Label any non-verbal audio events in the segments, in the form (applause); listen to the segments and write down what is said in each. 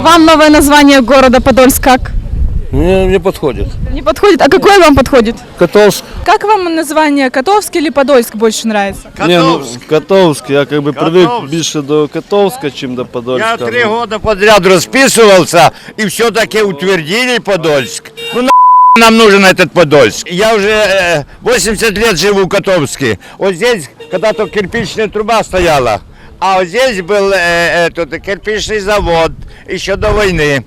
Вам новое название города Подольск как? Мне не подходит. Не подходит? А какое вам подходит? Котовск. Как вам название Котовск или Подольск больше нравится? Не, ну, Котовск. Я как бы привык Котовск. більше до Котовска, чим до Подольска. Я три Ну, года подряд расписывался, и все-таки утвердили Подольск. Ну на (laughs) нам нужен этот Подольск. Я уже э, 80 лет живу в Котовске. Вот здесь когда-то кирпичная труба стояла, а вот здесь был э, этот кирпичный завод еще до войны.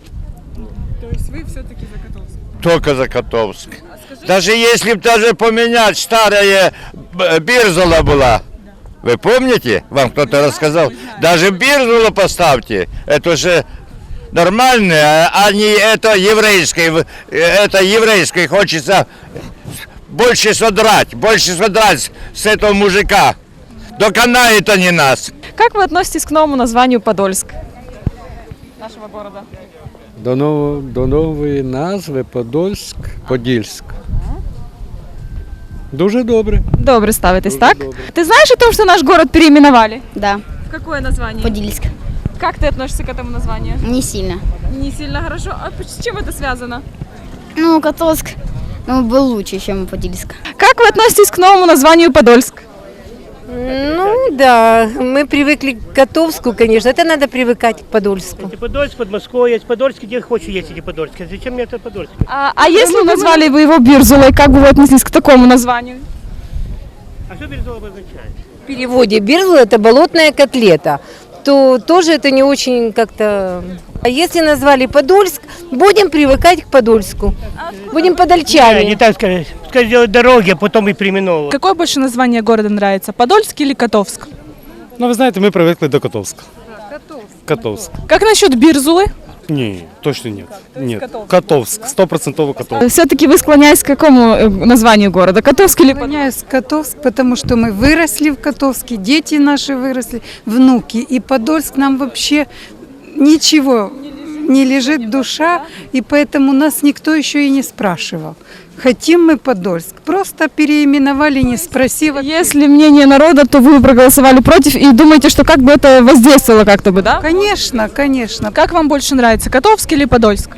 То есть вы все-таки за Котовск? Только за Котовск. Даже если б даже поменять старая Бирзола была. Вы помните? Вам кто-то рассказал? Даже Бирзула поставьте. Это же нормальное, а не это еврейское. Это еврейское хочется больше содрать, больше содрать с этого мужика. Доконает они нас. Как вы относитесь к новому названию Подольск? Нашего города. До, ново- до нової назви Подольськ, Подільськ. Дуже добре. Добре ставитесь, Дуже так? добре. Ты знаешь о том, что наш город переименовали? Да, В какое название? Подильск. Как ты относишься к этому названию? Не сильно. Не сильно хорошо. А с чем это связано? Ну, Котовск ну, был лучше, чем Подильск. Как вы относитесь к новому названию Подольск? Ну да, мы привыкли к Котовску, конечно. Это надо привыкать к Подольску. Если Подольск, Подмосковье, Подольск, где хочу ездить в Подольск. А Зачем мне это Подольск? А, а если назвали вы его Бирзулой, как бы вы отнеслись к такому названию? А что Березово обозначает? В переводе Бирзу это болотная котлета, то тоже это не очень как-то... А если назвали Подольск, будем привыкать к Подольску. Будем Не, подольчане. не так сказать Пускай сделают дороги, а потом и переименовывают. Какое больше название города нравится? Подольск или Котовск? Ну, ви знаєте, ми привикли до Котовська. Котовськ. Как насчет Бирзулы? Ні, точно ні. Ні. Котовськ. Стопроцентово Котовськ. Все-таки вы склоняетесь к какому э, названию города? Котовск или Подольск? Склоняюсь к Котовск, потому что мы выросли в Котовске, дети наши выросли, внуки. И Подольск нам вообще ничего не лежит душа, и поэтому нас никто еще и не спрашивал. Хотим мы Подольск. Просто переименовали, не спросив. Если мнение народа, то вы проголосовали против и думаете, что как бы это воздействовало как-то бы, да? Конечно, конечно. Как вам больше нравится, Котовск или Подольск?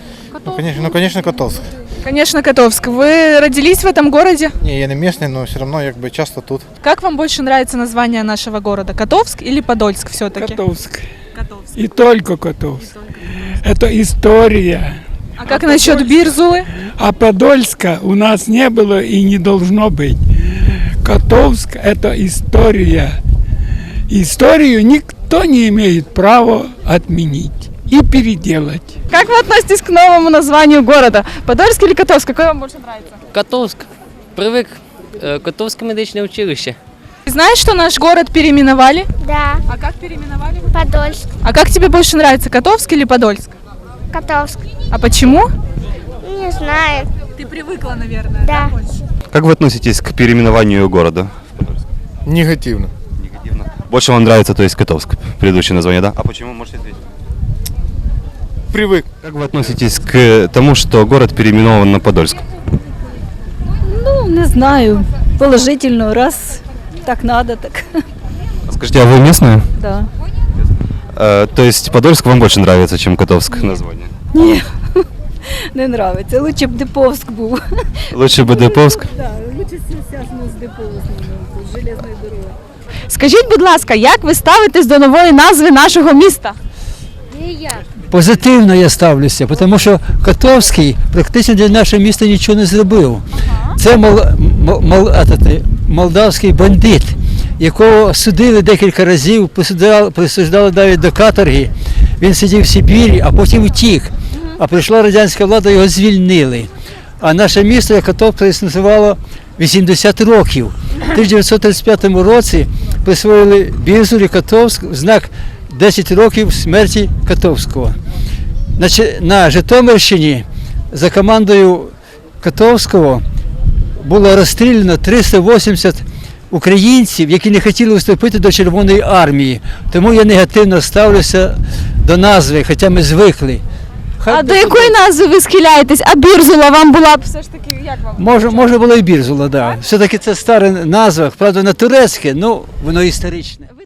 Ну, конечно, ну, конечно, Котовськ. Конечно, Котовск. Вы родились в этом городе? Ні, я не місний, але все одно якби часто тут. Как вам больше нравится название нашего города? Котовск или Подольск все-таки? Котовск. Котовск. И только Котовск. Это история. А как насчет Бирзулы? А Подольска у нас не было и не должно быть. Котовск – это история. Историю никто не имеет права отменить и переделать. Как вы относитесь к новому названию города? Подольск или Котовск? Какой вам больше нравится? Котовськ. Привик. Е, Котовське медичне училище. Знаешь, что наш город переименовали? Да, А как переименовали? Подольск, А как тебе больше нравится, Котовск или Подольск? Котовск. А почему? Не знаю. Ты привыкла, наверное, Да. больше? Как вы относитесь к переименованию города? Негативно. Больше вам нравится, то есть Котовск, предыдущее название, да? А почему, можете ответить? Привик. Как вы относитесь к тому, что город переименован на Подольск? Ну, не знаю. Положительно, раз так надо, так Скажите, а вы местные? да. Э, то есть Подольск вам больше нравится, чем Котовск название? Ні, не нравиться. Лучше б Диповськ був. Лучше бы Деповск? Да, лучше зв'язано з Диповськом, з железною дорогою. Скажіть, будь ласка, як ви ставитесь до нової назви нашого міста? Позитивно я ставлюся, тому що Котовський практично для нашого міста нічого не зробив. Це мол, мол, мол, етати, молдавський бандит, якого судили декілька разів, присуждали, навіть до каторги. Він сидів в Сибірі, а потім втік. А прийшла радянська влада, його звільнили. А наше місто, як Котовське, існувало 80 років. У 1935 році присвоїли Бірзурі Котовськ в знак 10 років смерті Котовського. На Житомирщині за командою Котовського було розстріляно 380 українців, які не хотіли вступити до Червоної армії. Тому я негативно ставлюся до назви, хоча ми звикли. Хай А до буде- якої назви ви схиляєтесь? А Бірзула вам була б все ж таки, як вам? Може, може було і Бірзула, да. Все-таки це стара назва, правда, на турецьке, ну воно історичне. Ви